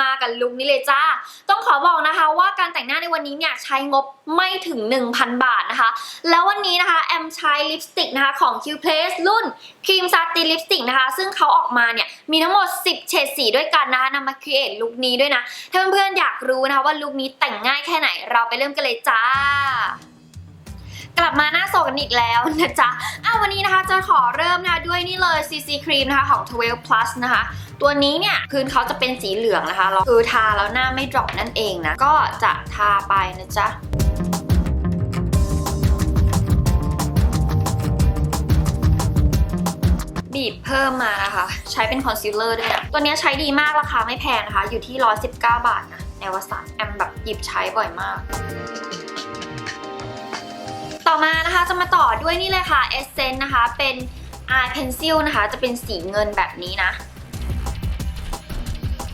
มากับลุคนี้เลยจ้า ต้องขอบอกนะคะว่าการแต่งหน้าในวันนี้เนี่ยใช้งบไม่ถึง 1,000 บาทนะคะ แล้ววันนี้นะคะแอมใช้ลิปสติกนะคะของ Q Place รุ่นครีมซาตินลิปสติกนะคะ ซึ่งเขาออกมาเนี่ยมีทั้งหมด 10 เฉดสีด้วยกันนะคะนำมาครีเอทลุคนี้ด้วยนะ ถ้าเพื่อนๆอยากรู้นะคะว่าลุคนี้แต่งง่ายแค่ไหนเราไปเริ่มกันเลยจ้ากลับมาหน้าโซกันอีกแล้วนะจ๊ะอ้าววันนี้นะคะจะขอเริ่มนะคะด้วยนี่เลย CC Cream นะคะของ12 plus นะคะ ตัวนี้เนี่ยพื้นเขาจะเป็นสีเหลืองนะคะแล้วคือทาแล้วหน้าไม่ดรอปนั่นเองนะ ก็จะทาไปนะจ๊ะบีบเพิ่มมานะคะ ใช้เป็นคอนซีลเลอร์ด้วยนะตัวนี้ใช้ดีมากราคาไม่แพงนะคะ อยู่ที่ 119 บาทนะในวสันแอมแบบหยิบใช้บ่อยมาก ต่อมานะคะจะมาต่อด้วยนี่เลยค่ะ Essence นะคะ เป็น Eye Pencil นะคะ จะเป็นสีเงินแบบนี้นะ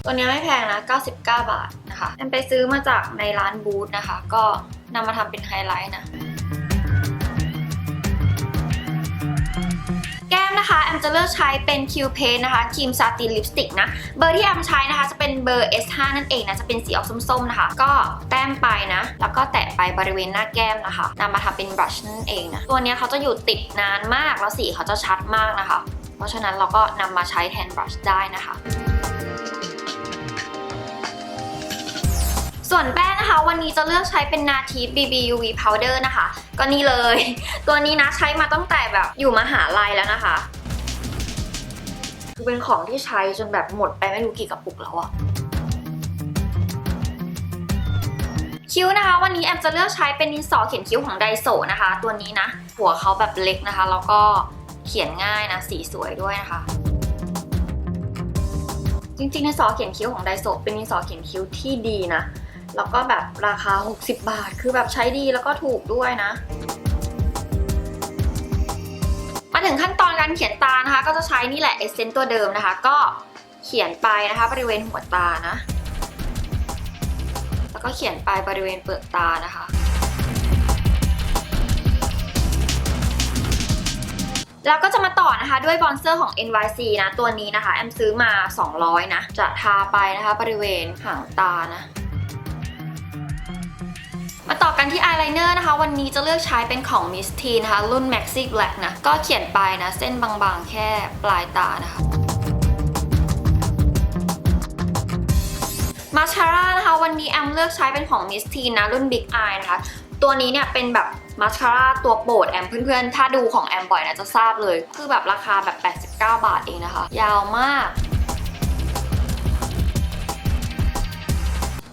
ตัวนี้ไม่แพงนะ 99 บาทนะคะแอมไปซื้อมาจากในร้านบูธนะคะ ก็นำมาทำเป็นไฮไลท์นะแก้มนะคะ แอมจะเลือกใช้เป็น Q Paint นะคะครีมซาตินลิปสติกนะ เบอร์ที่แอมใช้นะคะจะเป็นเบอร์ S5 นั่นเองนะ จะเป็นสีออกส้มๆนะคะ ก็แต้มไปนะ แล้วก็แตะไปบริเวณหน้าแก้มนะคะนำมาทำเป็นบรัชนั่นเองนะ ตัวนี้เขาจะอยู่ติดนานมาก แล้วสีเขาจะชัดมากนะคะ เพราะฉะนั้นเราก็นำมาใช้แทนบรัชได้นะคะ ส่วนแป้งนะคะ วันนี้จะเลือกใช้เป็นนาที BB UV Powder นะคะ ก็นี่เลย ตัวนี้นะใช้มาตั้งแต่แบบอยู่มหาลัยแล้วนะคะคือเป็นของที่ใช้จนแบบหมดไปไม่รู้กี่กระปุกแล้วอะคิ้วนะคะ วันนี้แอมจะเลือกใช้เป็นดินสอเขียนคิ้วของไดโซนะคะ ตัวนี้นะ หัวเขาแบบเล็กนะคะ แล้วก็เขียนง่ายนะ สีสวยด้วยนะคะ จริงๆดินสอเขียนคิ้วของไดโซเป็นดินสอเขียนคิ้วที่ดีนะ แล้วก็แบบราคา 60 บาท คือแบบใช้ดีแล้วก็ถูกด้วยนะ มาถึงขั้นตอนการเขียนตานะคะ ก็จะใช้นี่แหละเอเซนต์ตัวเดิมนะคะ ก็เขียนไปนะคะบริเวณหัวตานะ แล้วก็เขียนไปบริเวณเปลือกตานะคะแล้วก็จะมาต่อนะคะด้วยบอนเซอร์ของ NYC นะ ตัวนี้นะคะ แอมซื้อมา 200 นะ จะทาไปนะคะ บริเวณหางตานะ มาต่อกันที่อายไลเนอร์นะคะ วันนี้จะเลือกใช้เป็นของ Miss T นะคะ รุ่น Maxi Black นะ ก็เขียนไปนะ เส้นบางๆ แค่ปลายตานะคะมาชาร่านะคะ วันนี้แอมเลือกใช้เป็นของ Miss T นะ รุ่น Big Eye นะคะ ตัวนี้เนี่ยเป็นแบบมาสคาร่าตัวโปรดแอมเพื่อนๆ ถ้าดูของแอมบ่อยนะจะทราบเลย คือแบบราคาแบบ 89 บาทเองนะคะ ยาวมาก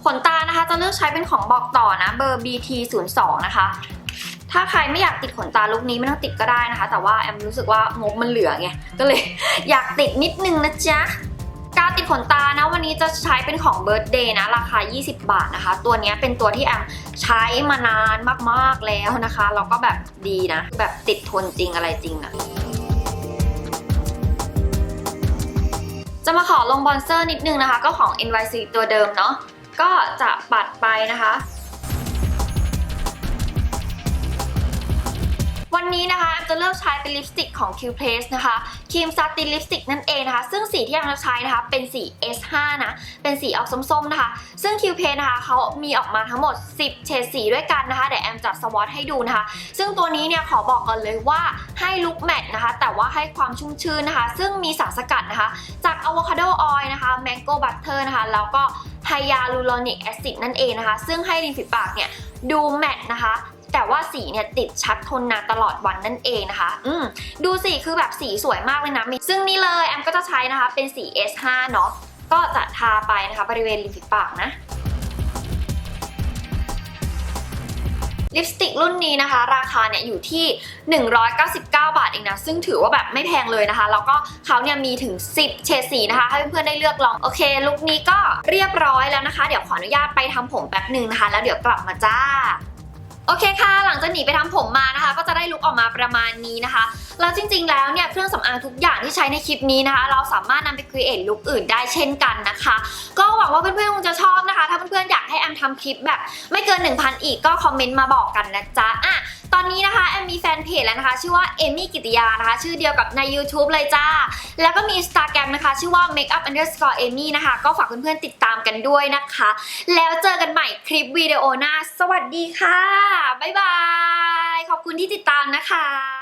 ขนตานะคะจะเลือกใช้เป็นของบอกต่อนะเบอร์ BT02 นะคะถ้าใครไม่อยากติดขนตาลุกนี้ไม่ต้องติดก็ได้นะคะ แต่ว่าแอมรู้สึกว่างบมันเหลือไงก็เลยอยากติดนิดนึงนะจ๊ะการติดขนตานะวันนี้จะใช้เป็นของ Birthday นะราคา 20 บาทนะคะ ตัวนี้เป็นตัวที่แอมใช้มานานมากๆแล้วนะคะแล้วก็แบบดีนะแบบติดทนจริงอะไรจริงอะจะมาขอลงบอนเซอร์นิดนึงนะคะ ก็ของ NYC ตัวเดิมเนาะ ก็จะปัดไปนะคะ วันนี้นะคะแอมจะเลือกใช้เป็นลิปสติกของ Q Place นะคะครีมซาตินลิปสติกนั่นเองนะคะ ซึ่งสีที่แอมจะใช้นะคะเป็นสี S5 นะเป็นสีออกส้มๆนะคะ ซึ่ง Q Place นะคะเขามีออกมาทั้งหมด 10 เฉดสีด้วยกันนะคะเดี๋ยวแอมจะสวอตให้ดูนะคะ ซึ่งตัวนี้เนี่ยขอบอกก่อนเลยว่าให้ลุคแมทนะคะ แต่ว่าให้ความชุ่มชื้นนะคะ ซึ่งมีสารสกัดนะคะ จากอะโวคาโดออยล์นะคะแมงโก้บัตเตอร์นะคะ แล้วก็ ไฮยาลูโรนิกแอซิดนั่นเองนะคะ ซึ่งให้ริมฝีปากเนี่ยดูแมตนะคะ แต่ว่าสีเนี่ยติดชัดทนนานตลอดวันนั่นเองนะคะ อืมดูสีคือแบบสีสวยมากเลยนะ ซึ่งนี่เลยแอมก็จะใช้นะคะเป็นสี S5 เนาะก็จะทาไปนะคะบริเวณริมฝีปากนะ ลิปสติกรุ่นนี้นะคะ ราคาเนี่ยอยู่ที่ 199 บาทเองนะ ซึ่งถือว่าแบบไม่แพงเลยนะคะ แล้วก็เขาเนี่ยมีถึง 10 เฉดสีนะคะ ให้เพื่อนๆได้เลือกลอง โอเค ลุคนี้ก็เรียบร้อยแล้วนะคะ เดี๋ยวขออนุญาตไปทำผมแป๊บหนึ่งนะคะ แล้วเดี๋ยวกลับมาจ้า โอเคค่ะ หลังจากหนีไปทำผมมานะคะ ก็จะได้ลุกออกมาประมาณนี้นะคะ แล้วจริง ๆ แล้วเนี่ยเครื่องสำอางทุกอย่างที่ใช้ในคลิปนี้นะคะ เราสามารถนำไปครีเอทลุคอื่นได้เช่นกันนะคะ ก็หวังว่าเพื่อนๆคงจะชอบนะคะ ถ้าเพื่อนๆอยากให้แอมทำคลิปแบบ ไม่เกิน 1,000 อีกก็คอมเมนต์มาบอกกันนะจ๊ะอะ ตอนนี้นะคะแอมมีแฟนเพจแล้วนะคะ ชื่อว่าเอมี่กิติยานะคะ ชื่อเดียวกับใน YouTube เลยจ้า แล้วก็มี Instagram นะคะ ชื่อว่า makeup underscore amy นะคะ ก็ฝากเพื่อนๆติดตามกันด้วยนะคะ แล้วเจอกันใหม่คลิปวิดีโอหน้า สวัสดีค่ะ บ๊ายบาย ขอบคุณที่ติดตามนะคะ